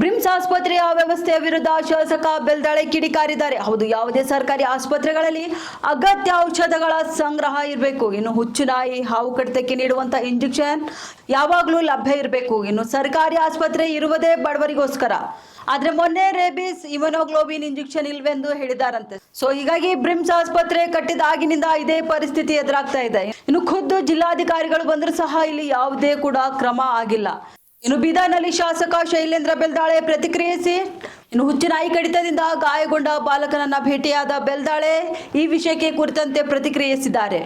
BRIMS ಆಸ್ಪತ್ರೆಯ ವ್ಯವಸ್ಥೆಯ ವಿರುದ್ಧ ಶಾಸಕ ಬೆಲ್ದಾಳೆ ಕಿಡಿಕಾರಿದ್ದಾರೆ. ಹೌದು, ಯಾವುದೇ ಸರ್ಕಾರಿ ಆಸ್ಪತ್ರೆಗಳಲ್ಲಿ ಅಗತ್ಯ ಔಷಧಗಳ ಸಂಗ್ರಹ ಇರಬೇಕು. ಇನ್ನು ಹುಚ್ಚು ನಾಯಿ ಹಾವು ಕಡಿತಕ್ಕೆ ನೀಡುವಂತ ಇಂಜೆಕ್ಷನ್ ಯಾವಾಗಲೂ ಲಭ್ಯ ಇರಬೇಕು. ಇನ್ನು ಸರ್ಕಾರಿ ಆಸ್ಪತ್ರೆ ಇರುವುದೇ ಬಡವರಿಗೋಸ್ಕರ. ಆದ್ರೆ ಮೊನ್ನೆ ರೇಬಿಸ್ ಇವನೋಗ್ಲೋಬಿನ್ ಇಂಜೆಕ್ಷನ್ ಇಲ್ವೆಂದು ಹೇಳಿದಾರಂತೆ ಸೊ ಹೀಗಾಗಿ ಬ್ರಿಮ್ಸ್ ಆಸ್ಪತ್ರೆ ಕಟ್ಟಿದಾಗಿನಿಂದ ಇದೇ ಪರಿಸ್ಥಿತಿ ಎದುರಾಗ್ತಾ ಇದೆ. ಇನ್ನು ಖುದ್ದು ಜಿಲ್ಲಾಧಿಕಾರಿಗಳು ಬಂದರೂ ಸಹ ಇಲ್ಲಿ ಯಾವುದೇ ಕೂಡ ಕ್ರಮ ಆಗಿಲ್ಲ. ಇನ್ನು ಬೀದರ್ನಲ್ಲಿ ಶಾಸಕ ಶೈಲೇಂದ್ರ ಬೆಲ್ದಾಳೆ ಪ್ರತಿಕ್ರಿಯಿಸಿ, ಇನ್ನು ಹುಚ್ಚಿನಾಯಿ ಕಡಿತದಿಂದ ಗಾಯಗೊಂಡ ಬಾಲಕನನ್ನ ಭೇಟಿಯಾದ ಬೆಲ್ದಾಳೆ ಈ ವಿಷಯಕ್ಕೆ ಕುರಿತಂತೆ ಪ್ರತಿಕ್ರಿಯಿಸಿದ್ದಾರೆ.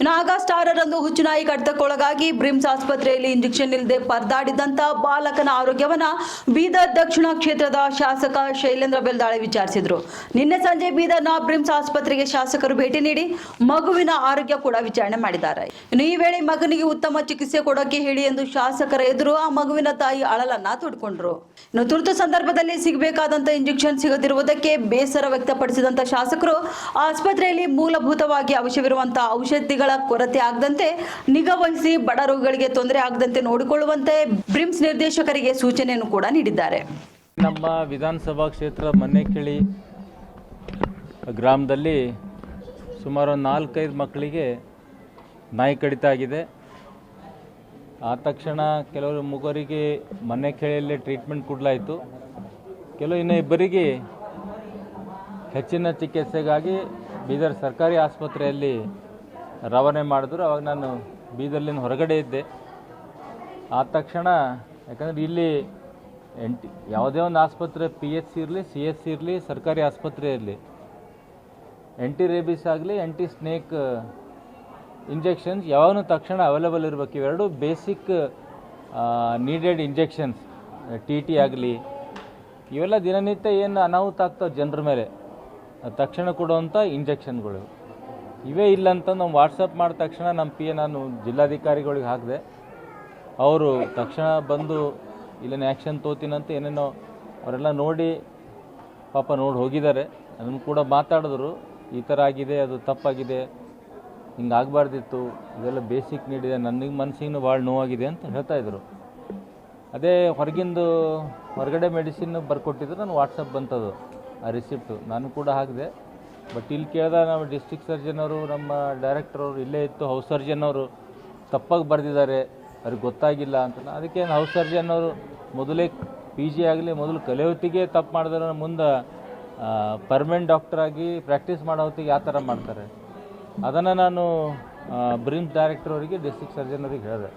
ಇನ್ನು ಆಗಸ್ಟ್ ಆರರಂದು ಹುಚ್ಚುನಾಯಿ ಕಡಿತಕ್ಕೊಳಗಾಗಿ ಬ್ರಿಮ್ಸ್ ಆಸ್ಪತ್ರೆಯಲ್ಲಿ ಇಂಜೆಕ್ಷನ್ ಇಲ್ಲದೆ ಪರದಾಡಿದಂತ ಬಾಲಕನ ಆರೋಗ್ಯವನ್ನ ಬೀದರ್ ದಕ್ಷಿಣ ಕ್ಷೇತ್ರದ ಶಾಸಕ ಶೈಲೇಂದ್ರ ಬೆಲ್ದಾಳೆ ವಿಚಾರಿಸಿದ್ರು. ನಿನ್ನೆ ಸಂಜೆ ಬೀದರ್ನ ಬ್ರಿಮ್ಸ್ ಆಸ್ಪತ್ರೆಗೆ ಶಾಸಕರು ಭೇಟಿ ನೀಡಿ ಮಗುವಿನ ಆರೋಗ್ಯ ಕೂಡ ವಿಚಾರಣೆ ಮಾಡಿದ್ದಾರೆ. ಇನ್ನು ಈ ವೇಳೆ ಮಗನಿಗೆ ಉತ್ತಮ ಚಿಕಿತ್ಸೆ ಕೊಡೋಕೆ ಹೇಳಿ ಎಂದು ಶಾಸಕರ ಎದುರು ಆ ಮಗುವಿನ ತಾಯಿ ಅಳಲನ್ನ ತೋಡ್ಕೊಂಡ್ರು. ಇನ್ನು ತುರ್ತು ಸಂದರ್ಭದಲ್ಲಿ ಸಿಗಬೇಕಾದಂತ ಇಂಜೆಕ್ಷನ್ ಸಿಗದಿರುವುದಕ್ಕೆ ಬೇಸರ ವ್ಯಕ್ತಪಡಿಸಿದಂತ ಶಾಸಕರು ಆಸ್ಪತ್ರೆಯಲ್ಲಿ ಮೂಲಭೂತವಾಗಿ ಅವಶ್ಯವಿರುವಂತಹ ಔಷಧಿಗಳ ಕೊರತೆ ಆಗದಂತೆ ನಿಗಾವಹಿಸಿ ಬಡ ರೋಗಿಗಳಿಗೆ ತೊಂದರೆ ಆಗದಂತೆ ನೋಡಿಕೊಳ್ಳುವಂತೆ ಬ್ರಿಮ್ಸ್ ನಿರ್ದೇಶಕರಿಗೆ ಸೂಚನೆಯನ್ನು ಕೂಡ ನೀಡಿದ್ದಾರೆ. ನಮ್ಮ ವಿಧಾನಸಭಾ ಕ್ಷೇತ್ರ ಮನ್ನೆಕಿಳಿ ಗ್ರಾಮದಲ್ಲಿ ಸುಮಾರು ನಾಲ್ಕೈದು ಮಕ್ಕಳಿಗೆ ನಾಯಿ ಕಡಿತ ಆಗಿದೆ. ಆ ತಕ್ಷಣ ಕೆಲವರು ಮೂಗರಿಗೆ ಮನ್ನೆಕೆಳೆಯಲ್ಲೇ ಟ್ರೀಟ್ಮೆಂಟ್ ಕೊಡಲಾಯಿತು. ಕೆಲವು ಇನ್ನು ಇಬ್ಬರಿಗೆ ಹೆಚ್ಚಿನ ಚಿಕಿತ್ಸೆಗಾಗಿ ಬೀದರ್ ಸರ್ಕಾರಿ ಆಸ್ಪತ್ರೆಯಲ್ಲಿ ರವಾನೆ ಮಾಡಿದ್ರು. ಅವಾಗ ನಾನು ಬೀದರ್ಲಿನ ಹೊರಗಡೆ ಇದ್ದೆ. ಆದ ತಕ್ಷಣ, ಯಾಕಂದರೆ ಇಲ್ಲಿ ಎಂಟಿ, ಯಾವುದೇ ಒಂದು ಆಸ್ಪತ್ರೆ ಪಿ ಎಚ್ ಸಿ ಇರಲಿ ಸಿ ಎಚ್ ಸಿ ಇರಲಿ, ಸರ್ಕಾರಿ ಆಸ್ಪತ್ರೆ ಇರಲಿ ಎಂಟಿ ರೇಬಿಸ್ ಆಗಲಿ ಎಂಟಿ ಸ್ನೇಕ್ ಇಂಜೆಕ್ಷನ್ಸ್ ಯಾವಾಗಲೂ ತಕ್ಷಣ ಅವೈಲೇಬಲ್ ಇರಬೇಕು. ಇವೆರಡು basic needed injections T T ಆಗಲಿ. ಇವೆಲ್ಲ ದಿನನಿತ್ಯ ಏನು ಅನಾಹುತ ಆಗ್ತಾವೆ ಜನರ ಮೇಲೆ? ತಕ್ಷಣ ಕೊಡುವಂಥ ಇಂಜೆಕ್ಷನ್ಗಳು ಇವೇ ಇಲ್ಲ ಅಂತ ನಾವು ವಾಟ್ಸಪ್ ಮಾಡಿದ ತಕ್ಷಣ ನಮ್ಮ ಪಿ ಎ ನಾನು ಜಿಲ್ಲಾಧಿಕಾರಿಗಳಿಗೆ ಹಾಕಿದೆ. ಅವರು ತಕ್ಷಣ ಬಂದು ಇಲ್ಲೇನು ಆ್ಯಕ್ಷನ್ ತೋತಿನಂತ ಏನೇನೋ ಅವರೆಲ್ಲ ನೋಡಿ ಪಾಪ ನೋಡಿ ಹೋಗಿದ್ದಾರೆ. ಅದನ್ನು ಕೂಡ ಮಾತಾಡಿದ್ರು. ಈ ಥರ ಆಗಿದೆ, ಅದು ತಪ್ಪಾಗಿದೆ, ಹಿಂಗೆ ಆಗಬಾರ್ದಿತ್ತು, ಇದೆಲ್ಲ ಬೇಸಿಕ್ ನೀಡಿದೆ ನನಗೆ ಮನಸ್ಸಿಗೆ ಭಾಳ ನೋವಾಗಿದೆ ಅಂತ ಹೇಳ್ತಾ ಇದ್ರು. ಅದೇ ಹೊರಗಿಂದು ಹೊರಗಡೆ ಮೆಡಿಸಿನ್ ಬರ್ಕೊಟ್ಟಿದ್ರು, ನಾನು ವಾಟ್ಸಪ್ ಬಂತದು, ಆ ರಿಸಿಪ್ಟು ನಾನು ಕೂಡ ಹಾಕಿದೆ. ಬಟ್ ಇಲ್ಲಿ ಕೇಳಿದ ನಮ್ಮ ಡಿಸ್ಟ್ರಿಕ್ಟ್ ಸರ್ಜನ್ ಅವರು, ನಮ್ಮ ಡೈರೆಕ್ಟರ್ ಅವರು ಇಲ್ಲೇ ಇತ್ತು ಹೌಸ್ ಸರ್ಜನ್ ಅವರು. ತಪ್ಪಾಗಿ ಬರೆದಿದ್ದಾರೆ, ಅವ್ರಿಗೆ ಗೊತ್ತಾಗಿಲ್ಲ ಅಂತ. ಅದಕ್ಕೆ ಹೌಸ್ ಸರ್ಜನ್ ಅವರು ಮೊದಲೇ ಪಿ ಜಿ ಆಗಲಿ, ಮೊದಲು ಕಲೆ ಹೊತ್ತಿಗೆ ತಪ್ಪು ಮಾಡಿದ್ರೆ. ಮುಂದೆ ಪರ್ಮನೆಂಟ್ ಡಾಕ್ಟರ್ ಆಗಿ ಪ್ರಾಕ್ಟೀಸ್ ಮಾಡೋ ಹೊತ್ತಿಗೆ ಆ ಥರ ಮಾಡ್ತಾರೆ? ಅದನ್ನು ನಾನು ಬ್ರಿಮ್ಸ್ ಡೈರೆಕ್ಟರ್ ಅವರಿಗೆ ಡಿಸ್ಟಿಕ್ ಸರ್ಜನ್ ಅವ್ರಿಗೆ ಹೇಳಿದೆ.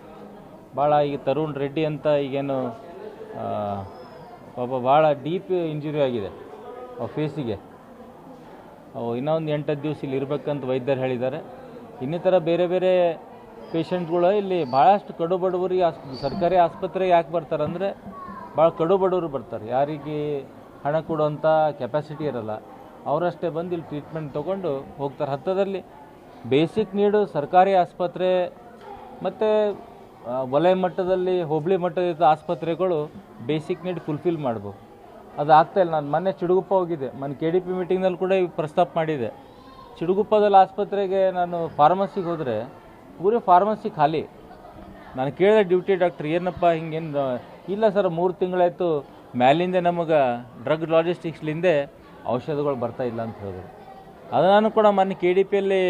ಭಾಳ ಈಗ ತರುಣ್ ರೆಡ್ಡಿ ಅಂತ ಈಗೇನು ಪಾಪ ಭಾಳ ಡೀಪ್ ಇಂಜುರಿ ಆಗಿದೆ. ಅವ್ರ ಫೇಸಿಗೆ ಇನ್ನೊಂದು ಎಂಟತ್ತು ದಿವಸ ಇಲ್ಲಿ ಇರಬೇಕಂತ ವೈದ್ಯರು ಹೇಳಿದ್ದಾರೆ. ಇನ್ನಿತರ ಬೇರೆ ಬೇರೆ ಪೇಷಂಟ್ಗಳು ಇಲ್ಲಿ ಭಾಳಷ್ಟು ಕಡು ಬಡವರಿಗೆ ಸರ್ಕಾರಿ ಆಸ್ಪತ್ರೆಗೆ ಯಾಕೆ ಬರ್ತಾರೆ ಅಂದರೆ ಭಾಳ ಕಡು ಬಡವರು ಬರ್ತಾರೆ. ಯಾರಿಗೆ ಹಣ ಕೊಡುವಂಥ ಕೆಪಾಸಿಟಿ ಇರಲ್ಲ. ಅವರಷ್ಟೇ ಬಂದು ಇಲ್ಲಿ ಟ್ರೀಟ್ಮೆಂಟ್ ತೊಗೊಂಡು ಹೋಗ್ತಾರೆ. ಹತ್ತದಲ್ಲಿ ಬೇಸಿಕ್ ನೀಡು ಸರ್ಕಾರಿ ಆಸ್ಪತ್ರೆ ಮತ್ತು ವಲಯ ಮಟ್ಟದಲ್ಲಿ, ಹೋಬಳಿ ಮಟ್ಟದ ಆಸ್ಪತ್ರೆಗಳು ಬೇಸಿಕ್ ನೀಡ್ ಫುಲ್ಫಿಲ್ ಮಾಡ್ಬೇಕು. ಅದು ಆಗ್ತಾ ಇಲ್ಲ. ನಾನು ಮೊನ್ನೆ ಚಿಡುಗುಪ್ಪ ಹೋಗಿದ್ದೆ. ಮೊನ್ನೆ ಕೆ ಡಿ ಪಿ ಮೀಟಿಂಗ್ನಲ್ಲಿ ಕೂಡ ಈ ಪ್ರಸ್ತಾಪ ಮಾಡಿದೆ ಚಿಡುಗುಪ್ಪದಲ್ಲಿ ಆಸ್ಪತ್ರೆಗೆ ನಾನು ಫಾರ್ಮಸಿಗೆ ಹೋದರೆ, ಪೂರಿ ಫಾರ್ಮಸಿ ಖಾಲಿ. ನಾನು ಕೇಳಿದೆ ಡ್ಯೂಟಿ ಡಾಕ್ಟ್ರ್ ಏನಪ್ಪ ಹಿಂಗೇನು ಇಲ್ಲ ಸರ್, ಮೂರು ತಿಂಗಳಾಯಿತು. ಮ್ಯಾಲಿಂದ ನಮಗೆ ಡ್ರಗ್ ಲಾಜಿಸ್ಟಿಕ್ಸ್ಲಿಂದೆ ಔಷಧಗಳು ಬರ್ತಾ ಇಲ್ಲ ಅಂತ ಹೇಳಿದ್ರು. ಅದು ನಾನು ಕೂಡ ಮೊನ್ನೆ ಕೆ ಡಿ ಪಿಯಲ್ಲಿ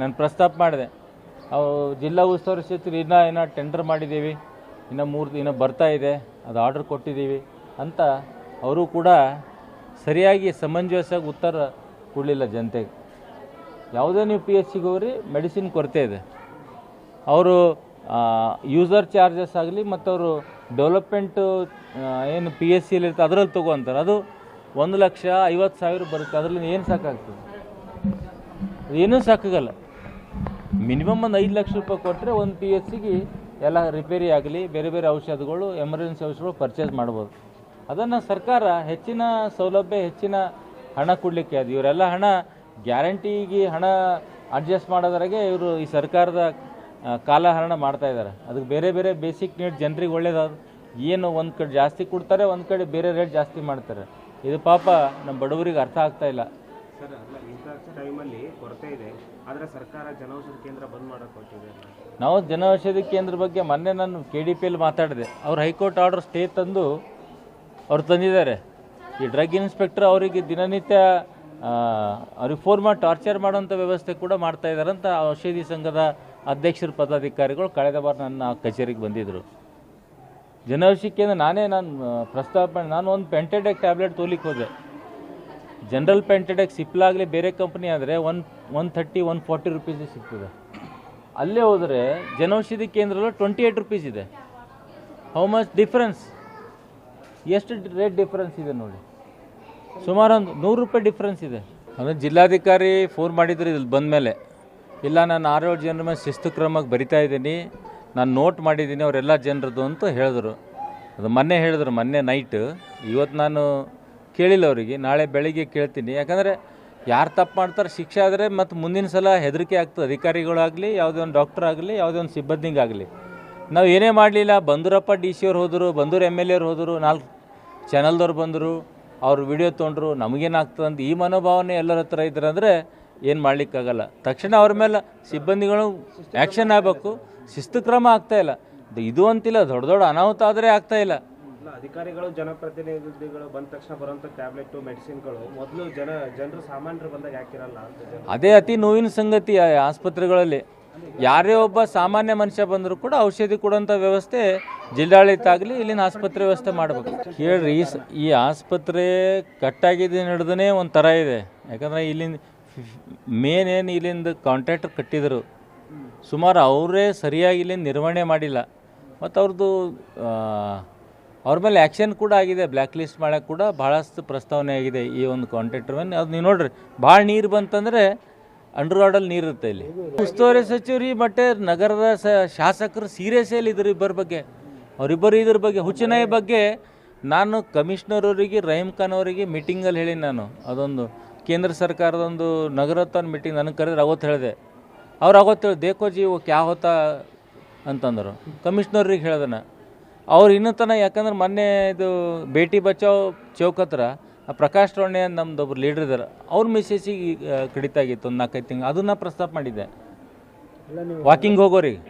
ನಾನು ಪ್ರಸ್ತಾಪ ಮಾಡಿದೆ. ಅವು ಜಿಲ್ಲಾ ಉಸ್ತುವಾರಿ ಸಚಿವರು ಇನ್ನೂ ಏನೋ ಟೆಂಡರ್ ಮಾಡಿದ್ದೀವಿ. ಇನ್ನು ಮೂರು, ಇನ್ನೂ ಬರ್ತಾ ಇದೆ. ಅದು ಆರ್ಡರ್ ಕೊಟ್ಟಿದ್ದೀವಿ ಅಂತ ಅವರು ಕೂಡ ಸರಿಯಾಗಿ ಸಮಂಜಸವಾಗಿ ಉತ್ತರ ಕೊಡಲಿಲ್ಲ ಜನತೆಗೆ ಯಾವುದೇ ನೀವು ಪಿ ಎಚ್ ಹೋಗ್ರಿ ಮೆಡಿಸಿನ್ ಕೊರತೆ ಇದೆ. ಅವರು ಯೂಸರ್ ಚಾರ್ಜಸ್ ಆಗಲಿ ಮತ್ತು ಅವರು ಡೆವಲಪ್ಮೆಂಟು ಏನು ಪಿ ಎಸ್ ಸಿಲಿ ಇರ್ತದೆ ಅದರಲ್ಲಿ ತೊಗೊಂತಾರೆ. ಅದು ಒಂದು ಲಕ್ಷ ಐವತ್ತು ಸಾವಿರ ಬರುತ್ತೆ. ಅದರಲ್ಲಿ ಏನು ಸಾಕಾಗ್ತದೆ? ಏನೂ ಸಾಕಾಗಲ್ಲ. ಮಿನಿಮಮ್ ಒಂದು ಐದು ಲಕ್ಷ ರೂಪಾಯಿ ಕೊಟ್ಟರೆ ಒಂದು ಪಿ ಎಚ್ ಸಿಗೆ ಎಲ್ಲ ರಿಪೇರಿ ಆಗಲಿ, ಬೇರೆ ಬೇರೆ ಔಷಧಗಳು ಎಮರ್ಜೆನ್ಸಿ ಔಷಧಗಳು ಪರ್ಚೇಸ್ ಮಾಡ್ಬೋದು. ಅದನ್ನು ಸರ್ಕಾರ ಹೆಚ್ಚಿನ ಸೌಲಭ್ಯ ಹೆಚ್ಚಿನ ಹಣ ಕೊಡಲಿಕ್ಕೆ ಅದು ಇವರೆಲ್ಲ ಹಣ ಗ್ಯಾರಂಟಿಗೆ ಹಣ ಅಡ್ಜಸ್ಟ್ ಮಾಡೋದ್ರಾಗೆ ಇವರು ಈ ಸರ್ಕಾರದ ಕಾಲಹರಣ ಮಾಡ್ತಾ ಇದ್ದಾರೆ ಅದಕ್ಕೆ ಬೇರೆ ಬೇರೆ ಬೇಸಿಕ್ ನೀಡ್ ಜನರಿಗೆ ಒಳ್ಳೇದಾದ್ರು ಏನು ಒಂದು ಕಡೆ ಜಾಸ್ತಿ ಕೊಡ್ತಾರೆ ಒಂದು ಕಡೆ ಬೇರೆ ರೇಟ್ ಜಾಸ್ತಿ ಮಾಡ್ತಾರೆ. ಇದು ಪಾಪ ನಮ್ಮ ಬಡವರಿಗೆ ಅರ್ಥ ಆಗ್ತಾ ಇಲ್ಲ. ಸರ್ ಅಲ್ಲ ಇಂಥ ಟೈಮಲ್ಲಿ ಕೊರತೆ ಇದೆ. ಆದರೆ ಸರ್ಕಾರ ಜನೌಷಧಿ ಕೇಂದ್ರ ಬಂದ್ ಮಾಡೋಕೆ ನಾವು ಜನೌಷಧಿ ಕೇಂದ್ರ ಬಗ್ಗೆ ಮೊನ್ನೆ ನಾನು ಕೆ ಡಿ ಪಿಯಲ್ಲಿ ಮಾತಾಡಿದೆ. ಅವ್ರು ಹೈಕೋರ್ಟ್ ಆರ್ಡರ್ ಸ್ಟೇ ತಂದು ಅವ್ರು ತಂದಿದ್ದಾರೆ. ಈ ಡ್ರಗ್ ಇನ್ಸ್ಪೆಕ್ಟರ್ ಅವರಿಗೆ ದಿನನಿತ್ಯ ಅವ್ರಿಗೆ ಫೋನ್ ಮಾಡಿ ಟಾರ್ಚರ್ ಮಾಡೋಂಥ ವ್ಯವಸ್ಥೆ ಕೂಡ ಮಾಡ್ತಾ ಇದ್ದಾರೆ ಅಂತ ಔಷಧಿ ಸಂಘದ ಅಧ್ಯಕ್ಷರ, ಪದಾಧಿಕಾರಿಗಳು ಕಳೆದ ಬಾರ ನನ್ನ ಕಚೇರಿಗೆ ಬಂದಿದ್ದರು ಜನೌಷಧಿ ಕೇಂದ್ರ ನಾನೇ ನಾನು ಪ್ರಸ್ತಾಪನೆ ನಾನು ಒಂದು ಪೆಂಟೆಡೆಕ್ ಟ್ಯಾಬ್ಲೆಟ್ ತೋಲಿಕ್ಕೆ ಹೋದೆ. ಜನರಲ್ ಪೆಂಟೆಡೆಕ್ ಸಿಪ್ಲಾಗಲಿ ಬೇರೆ ಕಂಪ್ನಿ ಆದರೆ one one thirty, one forty ರುಪೀಸಿಗೆ ಸಿಗ್ತದೆ. ಅಲ್ಲೇ ಹೋದರೆ ಜನೌಷಧಿ ಕೇಂದ್ರದಲ್ಲಿ ಟ್ವೆಂಟಿ ಏಯ್ಟ್ ರುಪೀಸ್ ಇದೆ. How much difference? ಎಷ್ಟು ರೇಟ್ ಡಿಫ್ರೆನ್ಸ್ ಇದೆ ನೋಡಿ? ಸುಮಾರು ಒಂದು ನೂರು ರೂಪಾಯಿ ಡಿಫ್ರೆನ್ಸ್ ಇದೆ. ಅಂದರೆ ಜಿಲ್ಲಾಧಿಕಾರಿ ಫೋನ್ ಮಾಡಿದ್ರು ಇಲ್ಲಿ ಬಂದಮೇಲೆ ಇಲ್ಲ, ನಾನು ಆರೇಳು ಜನರ ಮೇಲೆ ಶಿಸ್ತು ಕ್ರಮಕ್ಕೆ ಬರಿತಾ ಇದ್ದೀನಿ. ನಾನು ನೋಟ್ ಮಾಡಿದ್ದೀನಿ, ಅವರೆಲ್ಲ ಜನರದ್ದು ಅಂತ ಹೇಳಿದ್ರು. ಅದು ಮೊನ್ನೆ ಹೇಳಿದ್ರು, ಮೊನ್ನೆ ನೈಟ್ ಇವತ್ತು ನಾನು ಕೇಳಿಲ್ಲ ಅವರಿಗೆ. ನಾಳೆ ಬೆಳಿಗ್ಗೆ ಕೇಳ್ತೀನಿ. ಯಾಕಂದರೆ ಯಾರು ತಪ್ಪು ಮಾಡ್ತಾರೆ, ಶಿಕ್ಷೆ ಆದರೆ ಮತ್ತು ಮುಂದಿನ ಸಲ ಹೆದರಿಕೆ ಆಗ್ತದೆ. ಅಧಿಕಾರಿಗಳಾಗಲಿ, ಯಾವುದೇ ಒಂದು ಡಾಕ್ಟರ್ ಆಗಲಿ, ಯಾವುದೇ ಒಂದು ಸಿಬ್ಬಂದಿಗಾಗಲಿ. ನಾವು ಏನೇ ಮಾಡಲಿಲ್ಲ, ಬಂದೂರಪ್ಪ ಡಿ ಸಿ ಅವ್ರು ಹೋದರು, ಬಂದೂರು ಎಂ ಎಲ್ ಎರು ಹೋದರು, ನಾಲ್ಕು ಚಾನಲ್ದವ್ರು ಬಂದರು ಅವ್ರು ವಿಡಿಯೋ ತೊಗೊಂಡ್ರು ನಮಗೇನಾಗ್ತದೆ ಅಂತ ಈ ಮನೋಭಾವನೆ ಎಲ್ಲರ ಹತ್ರ ಇದ್ರೆ ಅಂದರೆ ಏನು ಮಾಡಲಿಕ್ಕಾಗಲ್ಲ. ತಕ್ಷಣ ಅವ್ರ ಮೇಲೆ ಸಿಬ್ಬಂದಿಗಳು ಆ್ಯಕ್ಷನ್ ಆಗಬೇಕು. ಶಿಸ್ತು ಕ್ರಮ ಆಗ್ತಾ ಇಲ್ಲ. ಇದು- ಅಂತಿಲ್ಲ ದೊಡ್ಡ ದೊಡ್ಡ ಅನಾಹುತ ಆದರೆ ಆಗ್ತಾ ಇಲ್ಲ. ಅಧಿಕಾರಿಗಳು ಜನಪ್ರತಿನಿಧಿಗಳು ಬಂದ ತಕ್ಷಣ ಬರುವಂಥ ಟ್ಯಾಬ್ಲೆಟ್ ಮೆಡಿಸಿನ್ಗಳು ಮೊದಲು ಜನ ಜನರು ಸಾಮಾನ್ಯರು ಬಂದಾಗ ಯಾಕಿರಲ್ಲ ಅಂತ ಅದೇ ಅತಿ ನೋವಿನ ಸಂಗತಿ ಆಸ್ಪತ್ರೆಗಳಲ್ಲಿ. ಯಾರೇ ಒಬ್ಬ ಸಾಮಾನ್ಯ ಮನುಷ್ಯ ಬಂದರೂ ಕೂಡ ಔಷಧಿ ಕೊಡುವಂಥ ವ್ಯವಸ್ಥೆ ಜಿಲ್ಲಾಡಳಿತ ಆಗಲಿ, ಇಲ್ಲಿನ ಆಸ್ಪತ್ರೆ ವ್ಯವಸ್ಥೆ ಮಾಡಬೇಕು. ಹೇಳ್ರಿ ಈ ಸ- ಈ ಆಸ್ಪತ್ರೆ ಕಟ್ಟಾಗಿದೆ ನಡೆದೇ ಒಂಥರ ಥರ ಇದೆ. ಯಾಕಂದರೆ ಇಲ್ಲಿಂದ ಮೇನ್ ಏನು ಇಲ್ಲಿಂದ ಕಾಂಟ್ರಾಕ್ಟರ್ ಕಟ್ಟಿದರು, ಸುಮಾರು ಅವರೇ ಸರಿಯಾಗಿ ಇಲ್ಲಿಂದ ನಿರ್ವಹಣೆ ಮಾಡಿಲ್ಲ. ಮತ್ತು ಅವ್ರದ್ದು ಅವ್ರ ಮೇಲೆ ಆ್ಯಕ್ಷನ್ ಕೂಡ ಆಗಿದೆ. ಬ್ಲ್ಯಾಕ್ ಲಿಸ್ಟ್ ಮಾಡೋಕ್ಕೆ ಕೂಡ ಭಾಳಷ್ಟು ಪ್ರಸ್ತಾವನೆ ಆಗಿದೆ ಈ ಒಂದು ಕಾಂಟ್ರಾಕ್ಟರ್ ಮೇಲೆ. ಅದು ನೀವು ನೋಡ್ರಿ, ಭಾಳ ನೀರು ಬಂತಂದರೆ ಅಂಡರ್ ನೀರು ಇರುತ್ತೆ ಇಲ್ಲಿ. ಉಸ್ತುವಾರಿ ಸಚಿವರಿ ಮತ್ತು ನಗರದ ಸ, ಶಾಸಕರು ಸೀರಿಯಸ್ ಇದ್ರು ಇಬ್ಬರ ಬಗ್ಗೆ. ಅವರಿಬ್ಬರು ಇದ್ರ ಬಗ್ಗೆ, ಹುಚ್ಚನಾಯಿ ಬಗ್ಗೆ ನಾನು ಕಮಿಷನರ್ ಅವರಿಗೆ ರಹೀಮ್ ಖಾನ್ ಅವರಿಗೆ ಮೀಟಿಂಗಲ್ಲಿ ಹೇಳಿ ನಾನು. ಅದೊಂದು ಕೇಂದ್ರ ಸರ್ಕಾರದೊಂದು ನಗರೋತ್ಥಾನ ಮೀಟಿಂಗ್ ನನಗೆ ಕರೆದ್ರೆ ಅವತ್ತು ಹೇಳಿದೆ. ಅವ್ರು ಅವತ್ತು ಹೇಳಿ ದೇಖೋ ಜಿ ಯಾವ ಹೊತ್ತ ಹೋತಾ? ಅಂತಂದರು. ಕಮಿಷ್ನರಿಗೆ ಹೇಳ್ದೆ ಅವ್ರು ಇನ್ನೂ ತನಕ ಯಾಕಂದ್ರೆ ಮೊನ್ನೆ ಇದು ಭೇಟಿ ಬಚಾವ್ ಚೌಕ್ ಪ್ರಕಾಶ್ ರೋಣೆ ಅಂತ ನಮ್ದು ಒಬ್ರು ಲೀಡರ್ ಇದ್ದಾರೆ ಅವ್ರ ಮಿಸ್ಸೆಸಿಗೆ ಕಡಿತ ಆಗಿತ್ತು ಒಂದು ನಾಲ್ಕೈದು ತಿಂಗಳು. ಅದನ್ನ ಪ್ರಸ್ತಾಪ ಮಾಡಿದ್ದೆ. ವಾಕಿಂಗ್ ಹೋಗೋರಿಗೆ.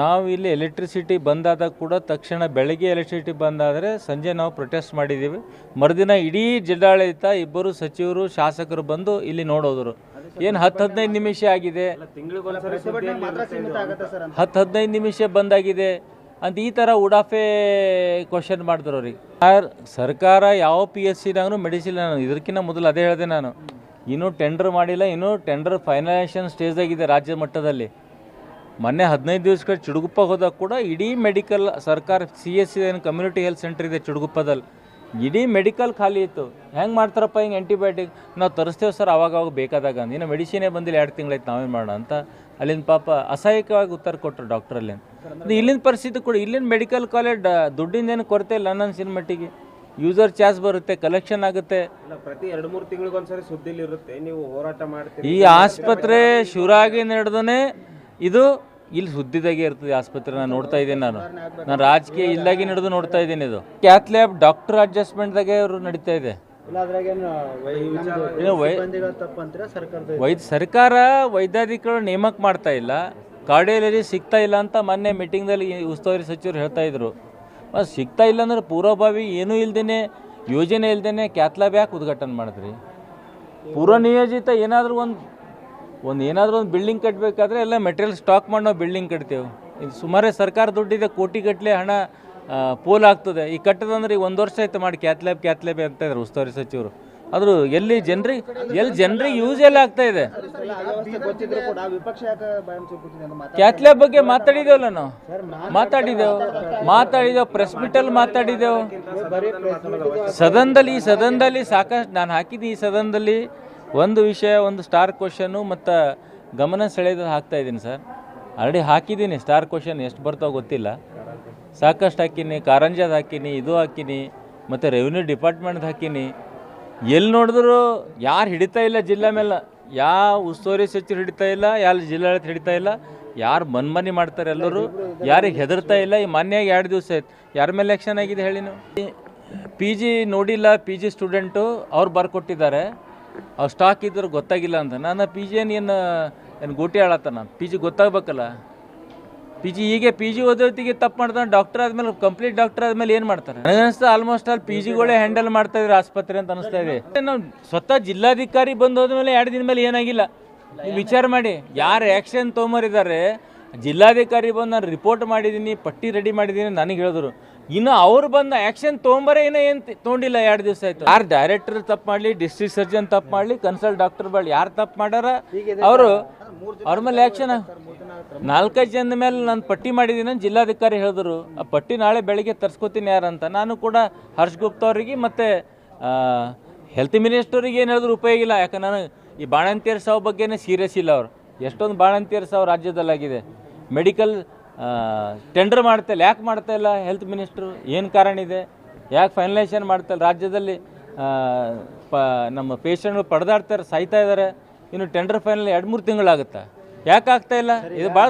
ನಾವು ಇಲ್ಲಿ ಎಲೆಕ್ಟ್ರಿಸಿಟಿ ಬಂದಾದಾಗ ಕೂಡ ತಕ್ಷಣ ಬೆಳಗ್ಗೆ ಎಲೆಕ್ಟ್ರಿಸಿಟಿ ಬಂದಾದರೆ ಸಂಜೆ ನಾವು ಪ್ರೊಟೆಸ್ಟ್ ಮಾಡಿದ್ದೀವಿ ಮರುದಿನ ಇಡೀ ಜಿಲ್ಲಾಡಳಿತ ಇಬ್ಬರು ಸಚಿವರು ಶಾಸಕರು ಬಂದು ಇಲ್ಲಿ ನೋಡೋದ್ರು. ಏನು ಹತ್ತು ಹದಿನೈದು ನಿಮಿಷ ಆಗಿದೆ. ಹತ್ತು ಹದಿನೈದು ನಿಮಿಷ ಬಂದಾಗಿದೆ. ಅಂತ ಈ ಥರ ಉಡಾಫೆ ಕ್ವಶನ್ ಮಾಡಿದ್ರು ಅವ್ರಿಗೆ. ಸರ್, ಸರ್ಕಾರ ಯಾವ ಪಿ ಎಸ್ ಸಿನಾಗೂ ಮೆಡಿಸಿನ್ ನಾನು. ಇದಕ್ಕಿಂತ ಮೊದಲು ಅದೇ ಹೇಳಿದೆ ನಾನು. ಇನ್ನೂ ಟೆಂಡರ್ ಮಾಡಿಲ್ಲ, ಇನ್ನೂ ಟೆಂಡರ್ ಫೈನಲೈಸೇಷನ್ ಸ್ಟೇಜಾಗಿದೆ ರಾಜ್ಯ ಮಟ್ಟದಲ್ಲಿ. ಮೊನ್ನೆ ಹದಿನೈದು ದಿವಸಗಳ ಚುಡುಗುಪ್ಪ ಹೋದಾಗ ಕೂಡ ಇಡೀ ಮೆಡಿಕಲ್ ಸರ್ಕಾರ ಸಿ ಎಸ್ ಸಿ ಏನು ಕಮ್ಯುನಿಟಿ ಹೆಲ್ತ್ ಸೆಂಟರ್ ಇದೆ ಚಿಡುಗುಪ್ಪದಲ್ಲಿ. ಇಡೀ ಮೆಡಿಕಲ್ ಖಾಲಿ ಇತ್ತು. ಹೆಂಗೆ ಮಾಡ್ತಾರಪ್ಪ ಹಿಂಗೆ ಆ್ಯಂಟಿಬಯೋಟಿಕ್ ನಾವು ತರಿಸ್ತೇವೆ ಸರ್ ಆವಾಗ ಅವಾಗ ಬೇಕಾದಾಗ. ಇನ್ನು ಮೆಡಿಸಿನೇ ಬಂದಿಲ್ಲ ಎರಡು ತಿಂಗಳಾಯ್ತು ನಾವೇನು ಮಾಡೋಣ ಅಂತ. ಅಲ್ಲಿನ ಪಾಪ ಅಸಹಾಯಕವಾಗಿ ಉತ್ತರ ಕೊಟ್ಟರು ಡಾಕ್ಟರ್ ಅಲ್ಲಿ. ಅದು ಇಲ್ಲಿನ ಪರಿಸ್ಥಿತಿ ಕೂಡ ಇಲ್ಲಿನ ಮೆಡಿಕಲ್ ಕಾಲೇಜ್ ದುಡ್ಡಿಂದ ಏನು ಕೊರತೆ ಇಲ್ಲ ನನ್ನ ಸಿನಿಮಟ್ಟಿಗೆ ಯೂಸರ್ ಚಾರ್ಜ್ ಬರುತ್ತೆ ಕಲೆಕ್ಷನ್ ಆಗುತ್ತೆ. ಪ್ರತಿ ಎರಡು ಮೂರು ತಿಂಗಳಿಗೊಂದ್ಸರಿ ಸುದ್ದಿಲಿರುತ್ತೆ. ನೀವು ಹೋರಾಟ ಮಾಡ್ತೀರಿ. ಈ ಆಸ್ಪತ್ರೆ ಶುರಾಗಿ ನಡೆದನೇ ಇದು ಇಲ್ಲಿ ಸುದ್ದಿದಾಗೆ ಇರ್ತದೆ ಆಸ್ಪತ್ರೆ ನಾನು ನೋಡ್ತಾ ಇದ್ದೀನಿ ನಾನು. ನಾನು ರಾಜಕೀಯ ಇಲ್ಲಾಗಿ ನಡೆದು ನೋಡ್ತಾ ಇದ್ದೀನಿ ಇದು. ಕ್ಯಾತ್ ಲ್ಯಾಬ್ ಡಾಕ್ಟರ್ ಅಡ್ಜಸ್ಟ್ಮೆಂಟ್ದಾಗೆ ಅವರು ನಡೀತಾ ಇದೆ. ವೈದ್ಯ ಸರ್ಕಾರ ವೈದ್ಯಾಧಿಕಾರಿಗಳು ನೇಮಕ ಮಾಡ್ತಾ ಇಲ್ಲ. ಕಾರ್ಡಿಯೋಲಜಿ ಸಿಗ್ತಾ ಇಲ್ಲ ಅಂತ ಮೊನ್ನೆ ಮೀಟಿಂಗ್ದಲ್ಲಿ ಉಸ್ತುವಾರಿ ಸಚಿವರು ಹೇಳ್ತಾ ಇದ್ರು. ಮತ್ತು ಸಿಗ್ತಾ ಇಲ್ಲ ಅಂದ್ರೆ ಪೂರ್ವಭಾವಿ ಏನೂ ಇಲ್ದೇನೆ ಯೋಜನೆ ಇಲ್ದೇನೆ ಕ್ಯಾತ್ಲಾಬ್ ಯಾಕೆ ಉದ್ಘಾಟನೆ ಮಾಡಿದ್ರಿ? ಪೂರ್ವ ನಿಯೋಜಿತ ಏನಾದರೂ ಒಂದು ಒಂದು ಏನಾದರೂ ಒಂದು ಬಿಲ್ಡಿಂಗ್ ಕಟ್ಟಬೇಕಾದ್ರೆ ಎಲ್ಲ ಮೆಟೀರಿಯಲ್ ಸ್ಟಾಕ್ ಮಾಡಿ ನಾವು ಬಿಲ್ಡಿಂಗ್ ಕಟ್ತೇವೆ. ಇದು ಸುಮಾರೇ ಸರ್ಕಾರ ದುಡ್ಡಿದೆ ಕೋಟಿಗಟ್ಟಲೆ ಹಣ ಪೋಲ್ ಆಗ್ತದೆ. ಈ ಕಟ್ಟದಂದ್ರೆ ಈಗ ಒಂದು ವರ್ಷ ಆಯ್ತು ಮಾಡಿ, ಕ್ಯಾತ್ಲ್ಯಾಬ್ ಕ್ಯಾತ್ಲ್ಯಾಬ್ ಅಂತ ಇದ್ರು ಉಸ್ತುವಾರಿ ಸಚಿವರು. ಆದರೂ ಎಲ್ಲಿ ಜನರಿಗೆ ಎಲ್ಲಿ ಜನರಿಗೆ ಯೂಸ್ ಎಲ್ಲ ಆಗ್ತಾ ಇದೆ. ಕ್ಯಾತ್ಲ್ಯಾಬ್ ಬಗ್ಗೆ ಮಾತಾಡಿದೇವಲ್ಲ ನಾವು? ಮಾತಾಡಿದೆವು. ಮಾತಾಡಿದೆವು ಪ್ರೆಸ್ ಮೀಟಲ್ಲಿ ಮಾತಾಡಿದೆವು. ಸದನದಲ್ಲಿ, ಈ ಸದನದಲ್ಲಿ ಸಾಕಷ್ಟು, ನಾನು ಹಾಕಿದ್ದು ಈ ಸದನದಲ್ಲಿ ಒಂದು ವಿಷಯ, ಒಂದು ಸ್ಟಾರ್ ಕ್ವಶನು ಮತ್ತು ಗಮನ ಸೆಳೆಯೋದು ಹಾಕ್ತಾ ಇದ್ದೀನಿ ಸರ್. ಆಲ್ರೆಡಿ ಹಾಕಿದ್ದೀನಿ ಸ್ಟಾರ್ ಕ್ವಶನ್ ಎಷ್ಟು ಬರ್ತಾವ ಗೊತ್ತಿಲ್ಲ. ಸಾಕಷ್ಟು ಹಾಕೀನಿ, ಕಾರಂಜಾದ ಹಾಕೀನಿ, ಇದು ಹಾಕೀನಿ, ಮತ್ತು ರೆವಿನ್ಯೂ ಡಿಪಾರ್ಟ್ಮೆಂಟ್ದು ಹಾಕೀನಿ. ಎಲ್ಲಿ ನೋಡಿದ್ರು ಯಾರು ಹಿಡಿತಾ ಇಲ್ಲ ಜಿಲ್ಲೆ ಮೇಲೆ, ಯಾವ ಉಸ್ತುವಾರಿ ಸಚಿವರು ಹಿಡಿತಾ ಇಲ್ಲ, ಯಾರು ಜಿಲ್ಲಾಡಳಿತ ಹಿಡಿತಾ ಇಲ್ಲ, ಯಾರು ಮನ್ಮನಿ ಮಾಡ್ತಾರೆ ಎಲ್ಲರೂ, ಯಾರಿಗೆ ಹೆದರ್ತಾ ಇಲ್ಲ, ಈ ಮಾನ್ಯಾಗ ಎರಡು ದಿವಸ ಆಯ್ತು. ಯಾರ ಮೇಲೆ ಎಲೆಕ್ಷನ್ ಆಗಿದೆ ಹೇಳಿ ನೀವು? ಪಿ ಜಿ ನೋಡಿಲ್ಲ, ಪಿ ಜಿ ಸ್ಟೂಡೆಂಟು ಅವ್ರು ಬರ್ಕೊಟ್ಟಿದ್ದಾರೆ. ಅವ್ರು ಸ್ಟಾಕ್ ಇದ್ರೆ ಗೊತ್ತಾಗಿಲ್ಲ ಅಂತ. ನಾನು ಪಿ ಜಿ ಏನು ಏನು ಏನು ಗೋಟಿ ನಾನು? ಪಿ ಜಿ ಗೊತ್ತಾಗಬೇಕಲ್ಲ? ಪಿ ಜಿ ಹೀಗೆ ಪಿ ಜಿ ಓದೋತಿಗೆ ತಪ್ಪು ಮಾಡ್ತಾನೆ ಡಾಕ್ಟರ್ ಆದಮೇಲೆ ಕಂಪ್ಲೀಟ್ ಡಾಕ್ಟರ್ ಆದಮೇಲೆ ಏನು ಮಾಡ್ತಾರೆ? ನನಗನ್ನಿಸ್ತಾ ಆಲ್ಮೋಸ್ಟ್ ಆಲ್ ಪಿ ಜಿಗಳೇ ಹ್ಯಾಂಡಲ್ ಮಾಡ್ತಾ ಇದ್ರೆ ಆಸ್ಪತ್ರೆ ಅಂತ ಅನಿಸ್ತಾ ಇದೆ. ನಾವು ಸ್ವತಃ ಜಿಲ್ಲಾಧಿಕಾರಿ ಬಂದು ಹೋದ್ಮೇಲೆ ಎರಡು ದಿನ ಮೇಲೆ ಏನಾಗಿಲ್ಲ. ನೀವು ವಿಚಾರ ಮಾಡಿ. ಯಾರು ಆ್ಯಕ್ಷನ್ ತೊಗೊಂಬರಿದ್ದಾರೆ? ಜಿಲ್ಲಾಧಿಕಾರಿ ಬಂದು ನಾನು ರಿಪೋರ್ಟ್ ಮಾಡಿದ್ದೀನಿ ಪಟ್ಟಿ ರೆಡಿ ಮಾಡಿದ್ದೀನಿ ನನಗೆ ಹೇಳಿದ್ರು. ಇನ್ನು ಅವ್ರು ಬಂದ ಆ್ಯಕ್ಷನ್ ತೊಗೊಂಬರೇ ಏನೋ ಏನು ತೊಗೊಂಡಿಲ್ಲ ಎರಡು ದಿವಸ ಆಯ್ತು. ಯಾರು ಡೈರೆಕ್ಟರ್ ತಪ್ಪು ಮಾಡಲಿ ಡಿಸ್ಟ್ರಿಕ್ಟ್ ಸರ್ಜನ್ ತಪ್ಪು ಮಾಡಲಿ ಕನ್ಸಲ್ಟ್ ಡಾಕ್ಟರ್ ಬಳಿ ಯಾರು ತಪ್ಪು ಮಾಡ್ಯಾರ ಅವರು ಅವ್ರ ಮೇಲೆ ಆ್ಯಕ್ಷನ್ ನಾಲ್ಕೈದು ಜನದ ಮೇಲೆ ನಾನು ಪಟ್ಟಿ ಮಾಡಿದ್ದೀನಿ ಜಿಲ್ಲಾಧಿಕಾರಿ ಹೇಳಿದ್ರು. ಆ ಪಟ್ಟಿ ನಾಳೆ ಬೆಳಿಗ್ಗೆ ತರ್ಸ್ಕೊತೀನಿ ಯಾರಂತ ನಾನು ಕೂಡ ಹರ್ಷ್ ಗುಪ್ತಾ ಅವರಿಗೆ ಮತ್ತು ಹೆಲ್ತ್ ಮಿನಿಸ್ಟರಿಗೆ ಏನು ಹೇಳಿದ್ರು ಉಪಯೋಗ ಇಲ್ಲ. ಯಾಕಂದ್ರೆ ನಾನು ಈ ಬಾಣಂತಿಯರ್ ಸಾವು ಬಗ್ಗೆನೇ ಸೀರಿಯಸ್ ಇಲ್ಲ ಅವರು. ಎಷ್ಟೊಂದು ಬಾಣಂತಿಯರ್ ಸಾವು ರಾಜ್ಯದಲ್ಲಾಗಿದೆ. ಮೆಡಿಕಲ್ ಟೆಂಡರ್ ಮಾಡ್ತಾ ಇಲ್ಲ ಯಾಕೆ ಮಾಡ್ತಾ ಇಲ್ಲ ಹೆಲ್ತ್ ಮಿನಿಸ್ಟ್ರು ಏನು ಕಾರಣ ಇದೆ? ಯಾಕೆ ಫೈನಲೈಸೇಷನ್ ಮಾಡ್ತಾ ಇಲ್ಲ ರಾಜ್ಯದಲ್ಲಿ ಪ ನಮ್ಮ ಪೇಷಂಟ್ಗಳು ಪಡೆದಾಡ್ತಾರೆ ಸಾಯ್ತಾ ಇದ್ದಾರೆ ಇನ್ನು ಟೆಂಡರ್ ಫೈನಲ್ ಎರಡು ಮೂರು ತಿಂಗಳಾಗುತ್ತಾ? ಯಾಕೆ ಆಗ್ತಾ ಇಲ್ಲ? ಇದು ಭಾಳ